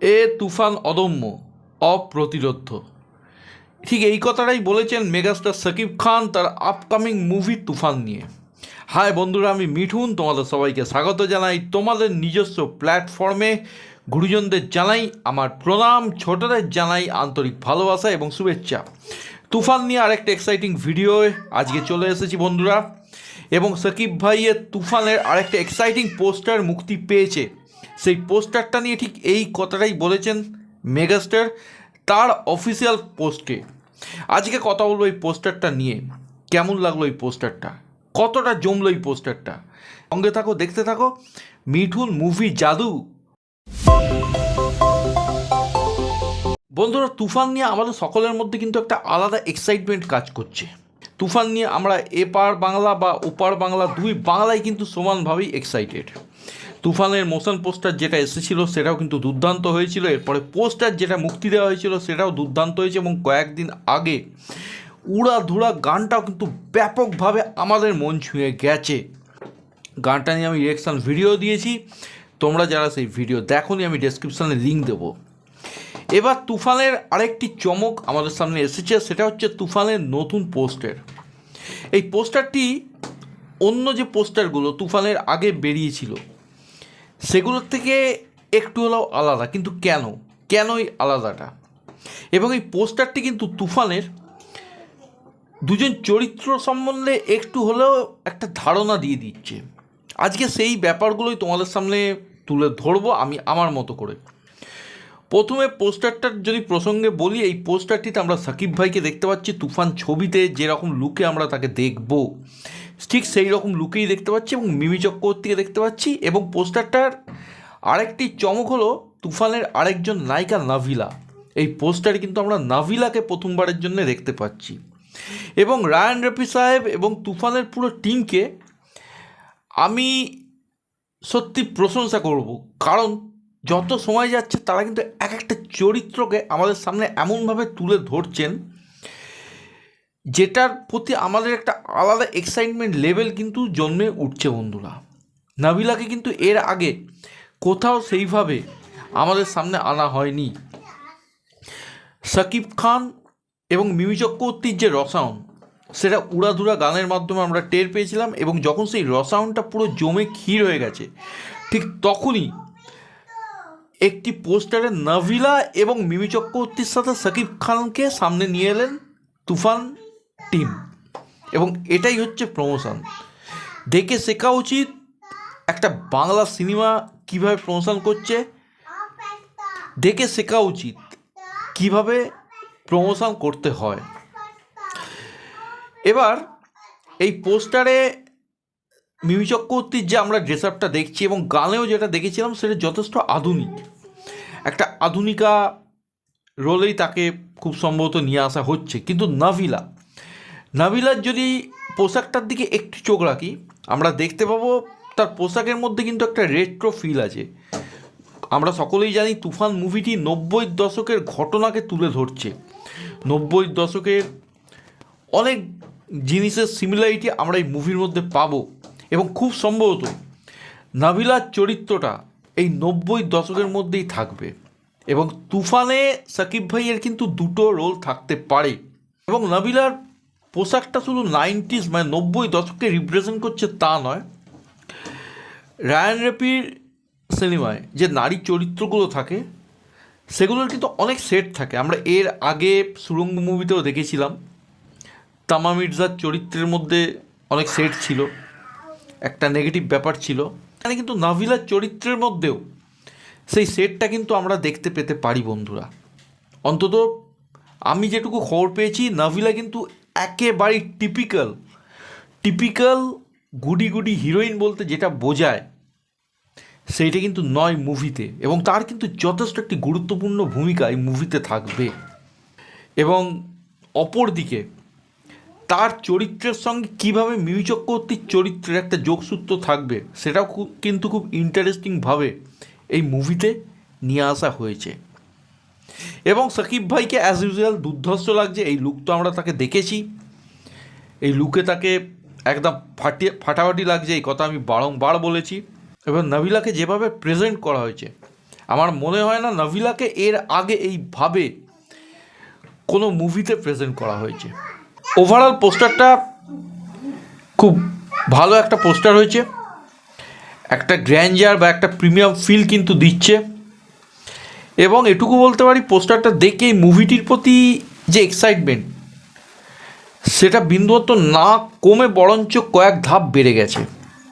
এ তুফান অদম্য, অপ্রতিরোধ্য। ঠিক এই কথাটাই বলেছেন মেগাস্টার সাকিব খান তার আপকামিং মুভি তুফান নিয়ে। হাই বন্ধুরা, আমি মিঠুন, তোমাদের সবাইকে স্বাগত জানাই। তোমাদের নিজস্ব প্ল্যাটফর্মে গুরুজনদের জানাই আমার প্রণাম, ছোটদের জানাই আন্তরিক ভালোবাসা এবং শুভেচ্ছা। তুফান নিয়ে আরেকটা এক্সাইটিং ভিডিও আজকে চলে এসেছি বন্ধুরা। এবং সাকিব ভাইয়ের তুফানের আরেকটা এক্সাইটিং পোস্টার মুক্তি পেয়েছে। সেই পোস্টারটা নিয়ে ঠিক এই কথাটাই বলেছেন মেগাস্টার, তার অফিসিয়াল পোস্টে আজকে কথা বলব এই পোস্টারটা নিয়ে। কেমন লাগল এই পোস্টারটা? কতটা জমলো এই পোস্টারটা? সঙ্গে থাকো, দেখতে থাকো। মিঠুন মুভি জাদু। বন্ধুরা, তুফান নিয়ে আমাদের সকলের মধ্যে কিন্তু একটা আলাদা এক্সাইটমেন্ট কাজ করছে। তুফান নিয়ে আমরা এপার বাংলা বা ওপার বাংলা দুই বাংলায় কিন্তু সমানভাবেই এক্সাইটেড তুফানের মোশন পোস্টার যেটা এসেছিল সেটাও কিন্তু দুর্দান্ত হয়েছিল। এরপরে পোস্টার যেটা মুক্তি দেওয়া হয়েছিল সেটাও দুর্দান্ত হয়েছে এবং কয়েকদিন আগে উড়া ধুরা গানটাও কিন্তু ব্যাপকভাবে আমাদের মন ছুঁয়ে গেছে। গানটা নিয়ে আমি রিয়েকশান ভিডিও দিয়েছি। তোমরা যারা সেই ভিডিও দেখোনি, আমি ডেসক্রিপশানে লিঙ্ক দেবো। এবার তুফানের আরেকটি চমক আমাদের সামনে এসেছে, সেটা হচ্ছে তুফানের নতুন পোস্টার। এই পোস্টারটি অন্য যে পোস্টারগুলো, তুফানের আগে বেরিয়েছিল সেগুলোর থেকে একটু হলেও আলাদা, কিন্তু কেন? কেনই আলাদাটা? এবং এই পোস্টারটি কিন্তু তুফানের। দুজন চরিত্র সম্বন্ধে একটু হলেও একটা ধারণা দিয়ে দিচ্ছে। আজকে সেই ব্যাপারগুলোই তোমাদের সামনে তুলে ধরবো আমি আমার মতো করে। প্রথমে পোস্টারটার যদি প্রসঙ্গে বলি, এই পোস্টারটিতে আমরা সাকিব ভাইকে দেখতে পাচ্ছি, তুফান ছবিতে যেরকম লুকে আমরা তাকে দেখব। ঠিক সেই রকম লুকেই দেখতে পাচ্ছি এবং মিমি চক্রবর্তীকে দেখতে পাচ্ছি এবং পোস্টারটার আরেকটি চমক হলো তুফানের আরেকজন নায়িকা নাভিলা। এই পোস্টারে কিন্তু আমরা নাভিলাকে প্রথমবারের জন্য দেখতে পাচ্ছি। এবং রায়ান রফি সাহেব এবং তুফানের পুরো টিমকে আমি সত্যি প্রশংসা করব। কারণ যত সময় যাচ্ছে তারা কিন্তু এক একটা চরিত্রকে আমাদের সামনে এমনভাবে তুলে ধরছেন যেটার প্রতি আমাদের একটা আলাদা এক্সাইটমেন্ট লেভেল কিন্তু জন্মে উঠছে বন্ধুরা। নাবিলাকে কিন্তু এর আগে কোথাও সেইভাবে আমাদের সামনে আনা হয়নি। সাকিব খান এবং মিমি চক্রবর্তীর যে রসায়ন সেটা উড়াধুরা গানের মাধ্যমে আমরা টের পেয়েছিলাম এবং যখন সেই রসায়নটা পুরো জমে ক্ষীর হয়ে গেছে, ঠিক তখনই একটি পোস্টারে নাভিলা এবং মিমি চক্রবর্তীর সাথে সাকিব খানকে সামনে নিয়ে এলেন তুফান টিম এবং এটাই হচ্ছে প্রমোশন দেখে শেখা উচিত একটা বাংলা সিনেমা কীভাবে প্রমোশন করছে। দেখে শেখা উচিত কীভাবে প্রমোশন করতে হয়। এবার এই পোস্টারে মিমি চক্রবর্তীর যে আমরা ড্রেস আপটা দেখছি এবং গানেও যেটা দেখেছিলাম সেটা যথেষ্ট আধুনিক। একটা আধুনিকা রোলেই তাকে খুব সম্ভবত নিয়ে আসা হচ্ছে। কিন্তু নাভিলা নাভিলার যদি পোশাকটার দিকে একটু চোখ রাখি, আমরা দেখতে পাবো তার পোশাকের মধ্যে কিন্তু একটা রেট্রো ফিল আছে। আমরা সকলেই জানি তুফান মুভিটি নব্বই দশকের ঘটনাকে তুলে ধরছে। নব্বই দশকের অনেক জিনিসের সিমিলারিটি আমরা এই মুভির মধ্যে পাবো। এবং খুব সম্ভবত নাবিলার চরিত্রটা এই নব্বই দশকের মধ্যেই থাকবে। এবং তুফানে সাকিব ভাইয়ের কিন্তু দুটো রোল থাকতে পারে। এবং নাবিলার পোশাকটা শুধু নাইনটিস মানে নব্বই দশককে রিপ্রেজেন্ট করছে তা নয়। রায়ান রেপির সিনেমায় যে নারী চরিত্রগুলো থাকে, সেগুলোর কিন্তু অনেক সেট থাকে। আমরা এর আগে সুরঙ্গ মুভিতেও দেখেছিলাম। তামা মির্জার চরিত্রের মধ্যে অনেক সেট ছিল। একটা নেগেটিভ ব্যাপার ছিল। এখানে কিন্তু নাভিলার চরিত্রের মধ্যেও সেই সেটটা কিন্তু আমরা দেখতে পেতে পারি, বন্ধুরা। অন্তত আমি যেটুকু খবর পেয়েছি, নাভিলা কিন্তু একেবারেই typical typical goody goody heroine বলতে যেটা বোঝায়, সেইটা কিন্তু নয় মুভিতে এবং তার কিন্তু যথেষ্ট একটি গুরুত্বপূর্ণ ভূমিকা এই মুভিতে থাকবে। এবং অপরদিকে, তার চরিত্রের সঙ্গে কীভাবে মিমি চক্রবর্তীর চরিত্রের একটা যোগসূত্র থাকবে, সেটাও খুব, কিন্তু খুব ইন্টারেস্টিংভাবে এই মুভিতে নিয়ে আসা হয়েছে। এবং সাকিব ভাইকে অ্যাজ ইউজুয়াল দুর্ধর্ষ লাগছে। এই লুক তো আমরা তাকে দেখেছি। এই লুকে তাকে একদম ফাটিয়ে ফাটাফাটি লাগছে। এই কথা আমি বারংবার বলেছি। এবং নাবিলাকে যেভাবে প্রেজেন্ট করা হয়েছে, আমার মনে হয় না নভিলাকে এর আগে এইভাবে কোনো মুভিতে প্রেজেন্ট করা হয়েছে। ওভারঅল পোস্টারটা খুব ভালো একটা পোস্টার হয়েছে। একটা গ্র্যান্ডার বা একটা প্রিমিয়াম ফিল কিন্তু দিচ্ছে। এবং এটুকু বলতে পারি, পোস্টারটা দেখেই মুভিটির প্রতি যে এক্সাইটমেন্ট সেটা বিন্দুমাত্র না কমে বরঞ্চ কয়েক ধাপ বেড়ে গেছে।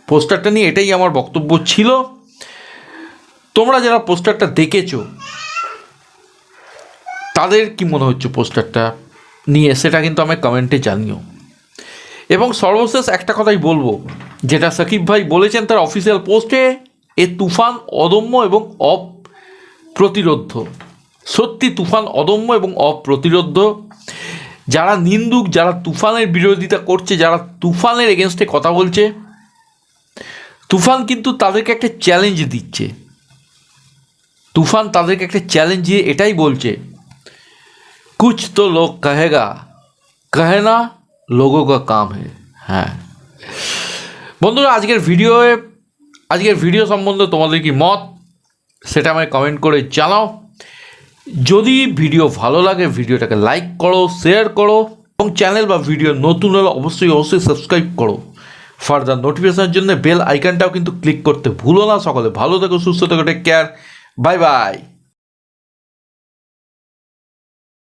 পোস্টারটা নিয়ে এটাই আমার বক্তব্য ছিল। তোমরা যারা পোস্টারটা দেখেছ, তাদের কি মনে হচ্ছে পোস্টারটা নিয়ে? সেটা কিন্তু আমায় কমেন্টে জানিও। এবং সর্বশেষ একটা কথাই বলব, যেটা সাকিব ভাই বলেছেন তার অফিসিয়াল পোস্টে এ তুফান অদম্য এবং অপ্রতিরোধ্য সত্যি তুফান অদম্য এবং অপ্রতিরোধ্য। যারা নিন্দুক, যারা তুফানের বিরোধিতা করছে, যারা তুফানের এগেনস্টে কথা বলছে, তুফান কিন্তু তাদেরকে একটা চ্যালেঞ্জ দিচ্ছে। তুফান তাদেরকে একটা চ্যালেঞ্জ দিয়ে এটাই বলছে, কুছ তো লোক কহেগা, কহে না লোগো কা কাম হে হ্যাঁ। বন্ধুরা, আজকের ভিডিওয়ে আজকের ভিডিও সম্বন্ধে তোমাদের কি মত? সেটা আমায় কমেন্ট করে জানাও। যদি ভিডিও ভালো লাগে, ভিডিওটাকে লাইক করো শেয়ার করো এবং চ্যানেল বা ভিডিও নতুন হলে অবশ্যই অবশ্যই সাবস্ক্রাইব করো। ফার্দার নোটিফিকেশনের জন্য বেল আইকনটাও কিন্তু ক্লিক করতে ভুলো না। সকলে ভালো থেকো, সুস্থ থেকো টেক কেয়ার বাই বাই